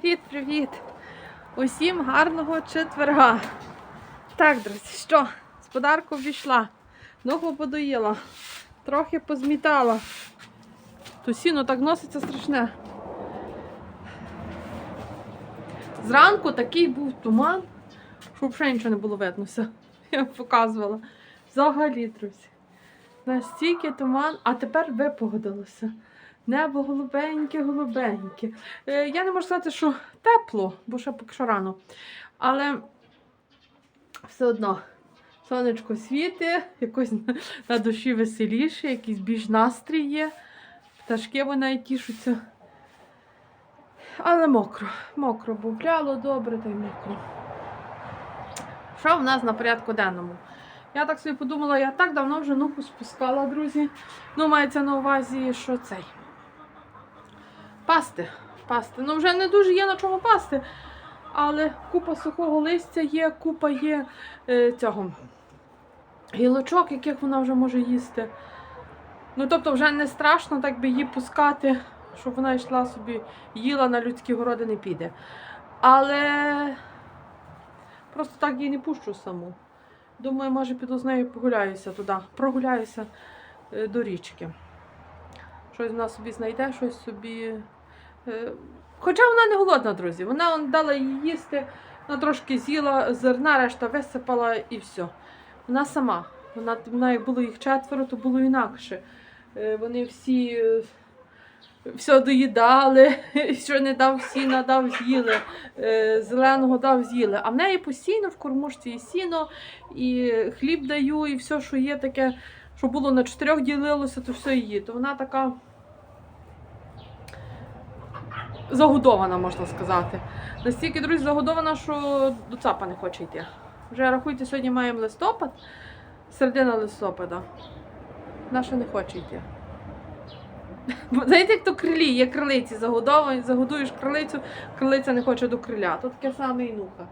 Привіт-привіт! Усім гарного четверга. Так, друзі, що? Господарку обійшла, ногу подоїла, трохи позмітала. То сіно так носиться страшне. Зранку такий був туман, що взагалі нічого не було видно. Все. Я показувала. Взагалі, друзі. Настільки туман, а тепер випогодилося. Небо голубеньке, голубеньке. Е, я не можу сказати, що тепло, бо ще поки що рано. Але все одно сонечко світить, якось на- душі веселіше, якийсь більш настрій є. Пташки вони тішуться. Але мокро, мокро, бо пряло добре, та й мокро. Що в нас на порядку денному? Я так собі подумала, я так давно вже ногу спускала, друзі. Ну, мається на увазі, що цей. Пасти. Пасти. Ну, вже не дуже є на чому пасти. Але купа сухого листя є, купа є е, цього гілочок, яких вона вже може їсти. Ну, тобто, вже не страшно так би її пускати, щоб вона йшла собі, їла на людські городи не піде. Але просто так її не пущу саму. Думаю, може піду з нею погуляюся туди, прогуляюся е, до річки. Щось вона собі знайде, щось собі. Е, Хоча вона не голодна, друзі. Вона он, дала їй їсти, вона трошки з'їла зерна, решта висипала і все. Вона сама. Вона, вона як було їх четверо, то було інакше. Е, Вони всі е, все доїдали, що не дав сіна, дав з'їли, зеленого дав з'їли. А в неї постійно в кормушці і сіно, і хліб даю, і все, що є таке, що було на чотирьох ділилося, то все її. То вона така загодована, можна сказати. Настільки, друзі, загодована, що до цапа не хоче йти. Вже рахуйте, сьогодні маємо листопад, середина листопада. Ще не хоче йти. Знаєте, як то крилі, є крилиці загодовані, загодуєш крилицю, крилиця не хоче до криля. То таке саме і нуха.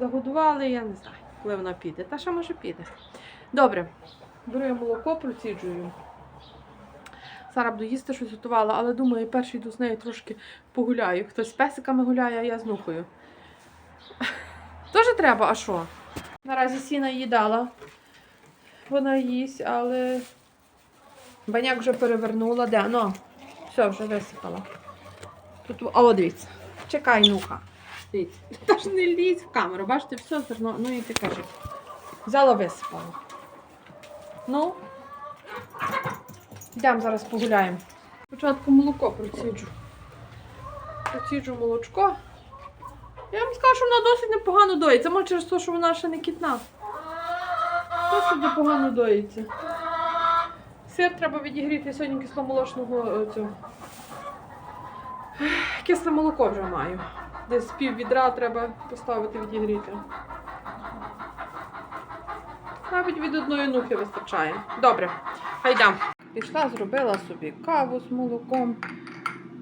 Загодували, я не знаю, коли вона піде. Та що може піде. Добре, беру я молоко, проціджую. Сара буду їсти щось готувала, але думаю, перший йду з нею трошки погуляю. Хтось з песиками гуляє, а я з нухою. Тоже треба, а що? Наразі сіна їй дала. Вона їсть, але баняк вже перевернула. Де? Ну, все, вже висипала. Тут, а о, дивіться. Чекай, нуха. Дивіться. Та ж не лізь в камеру, бачите, все зерно. Ну і ти кажи. Взяла, висипала. Ну. Йдемо зараз погуляємо. Спочатку молоко проціджу. Проціджу молочко. Я вам скажу, що вона досить непогано доїться. Може через те, що вона ще не кітна. Досить непогано доїться. Сир треба відігріти сьогодні кисломолочного е, цього. Кисле молоко вже маю. Десь пів відра треба поставити відігріти. Навіть від одної нухи вистачає. Добре, хайдам. Пішла, зробила собі каву з молоком.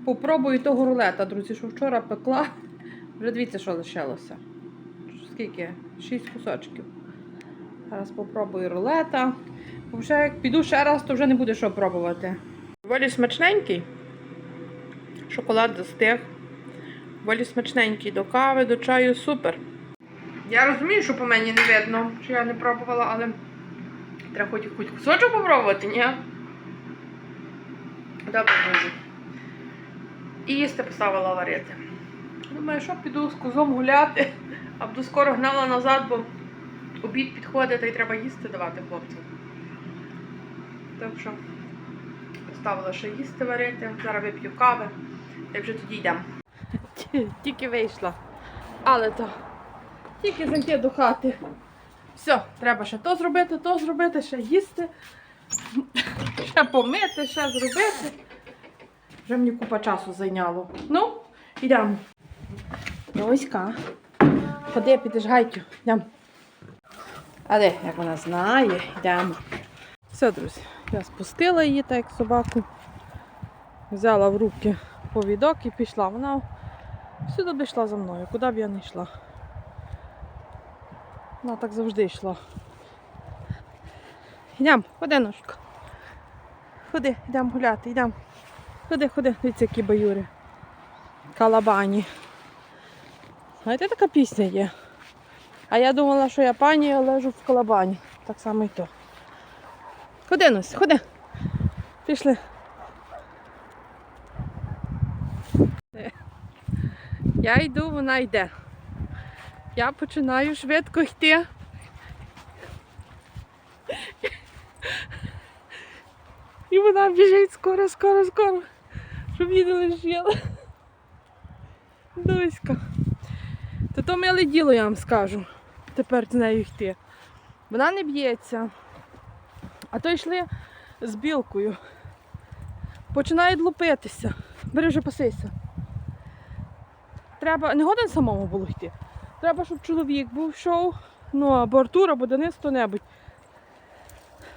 Попробую того рулета, друзі, що вчора пекла. Вже дивіться, що лишилося. Скільки? Шість кусочків. Зараз попробую рулета. Вже як піду ще раз, то вже не буде що пробувати. Волі смачненький. Шоколад застиг. Волі смачненький до кави, до чаю, супер. Я розумію, що по мені не видно, що я не пробувала, але треба хоч хоч кусочок попробувати, ні? Добре, друзі. І їсти поставила варити. Думаю, що піду з козом гуляти, а буду скоро гнала назад, бо обід підходить та й треба їсти давати хлопцям. Так що поставила ще їсти варити, зараз вип'ю кави, та вже тоді йдемо. Тільки вийшла. Але то тільки зайти до хати. Все, треба ще то зробити, то зробити, ще їсти, ще помити, ще зробити. Вже мені купа часу зайняло. Ну, йдемо. Доська. Ходи, підеш гайкю. Йдемо. А де, як вона знає, йдемо. Все, друзі, я спустила її, так як собаку. Взяла в руки повідок і пішла. Вона всюди б йшла за мною, куди б я не йшла. Вона так завжди йшла. Йдемо, ходи, ножка. Ходи, йдемо гуляти, йдемо. Ходи, ходи, дивіться, які баюри. Калабані. Знаєте, така пісня є. А я думала, що я пані, я лежу в колобані. Так само і то. Ходи, Нусь, ходи. Пішли. Я йду, вона йде. Я починаю швидко йти. Вона біжить скоро, скоро, скоро, щоб її не лишили. Дуська. То то миле діло, я вам скажу. Тепер з нею йти. Вона не б'ється. А то йшли з білкою. Починають лупитися. Бери вже пасися. Треба, не годен самому було йти. Треба, щоб чоловік був йшов, ну або Артур, або Денис, хто-небудь.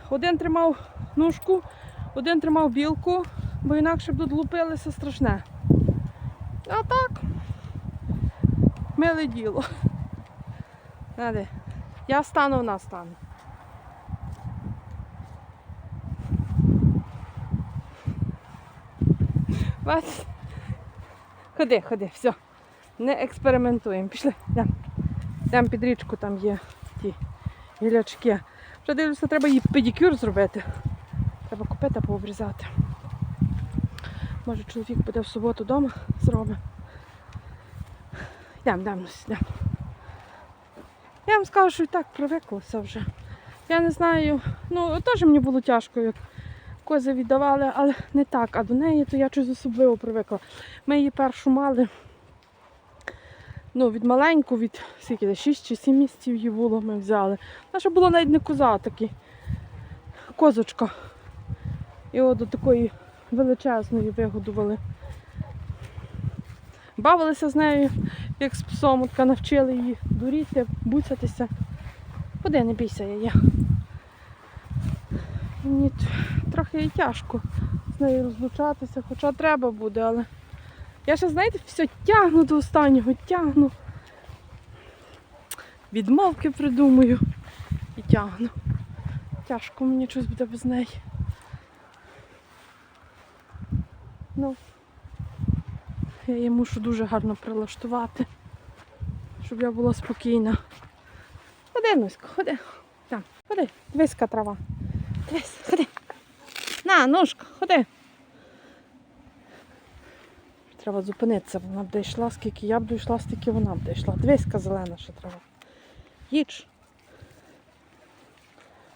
Один тримав ножку, один тримав білку, бо інакше б тут лупилися страшне. А так, миле діло. Нади. Я стану, вона стане. Бачиш? Ходи, ходи, все. Не експериментуємо. Пішли. Йдемо. Йдемо під річку, там є ті гілячки. Вже дивлюся, треба їй педикюр зробити. Треба купити пообрізати. Може чоловік буде в суботу вдома зробить. Йдемо, йдемо, йдемо. Я вам скажу, що і так привиклося вже. Я не знаю, ну теж мені було тяжко, як кози віддавали, але не так. А до неї то я щось особливо привикла. Ми її першу мали. Ну, від маленьку, від скільки, 6 чи 7 місяців її було, ми взяли. Наша була навіть не коза такий. Козочка. От до такої величезної вигодували. Бавилися з нею, як з псом, така навчили її дуріти, буцятися. Ходи, не бійся, я. Мені трохи і тяжко з нею розлучатися, хоча треба буде, але я ще, знаєте, все тягну до останнього, тягну. Відмовки придумую і тягну. Тяжко мені щось буде без неї. Ну, я її мушу дуже гарно прилаштувати, щоб я була спокійна. Ходи, Нусько, ходи. Там, ходи, дивись, яка трава. Дивись, ходи. На, ножка, ходи. Треба зупинитися, вона б йшла, скільки я б дійшла, стільки вона б йшла. Дивись, яка зелена ще трава. Їдж.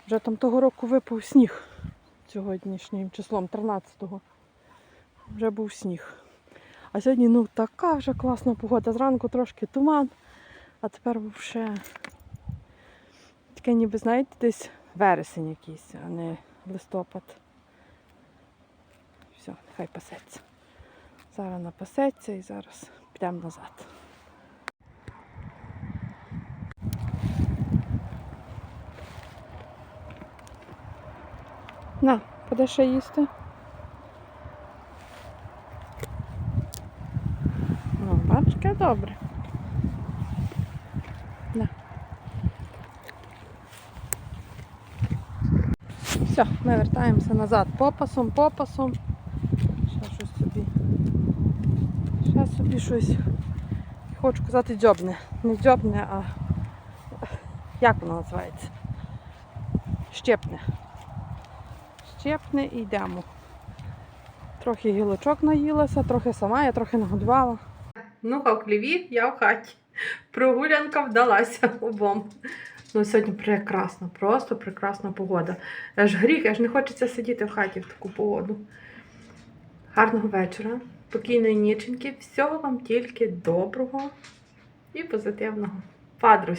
Вже там того року випав сніг сьогоднішнім числом, 13-го. Вже був сніг. А сьогодні ну така вже класна погода. Зранку трошки туман, а тепер вже таке ніби, знаєте, десь вересень якийсь, а не листопад. Все, нехай пасеться. Зараз напасеться і зараз підемо назад. На, поди ще їсти. Ну, бачки, добре. На. Все, ми вертаємося назад попасом, попасом. Ще щось собі. Ще собі щось. Хочу казати дзьобне. Не дзьобне, а як воно називається? Щепне. Щепне і йдемо. Трохи гілочок наїлася, трохи сама, я трохи нагодувала. Ну, а в хліві я в хаті. Прогулянка вдалася обом. Ну, сьогодні прекрасно, просто прекрасна погода. Аж гріх, аж не хочеться сидіти в хаті в таку погоду. Гарного вечора, спокійної ніченьки. Всього вам тільки доброго і позитивного. Падрусь.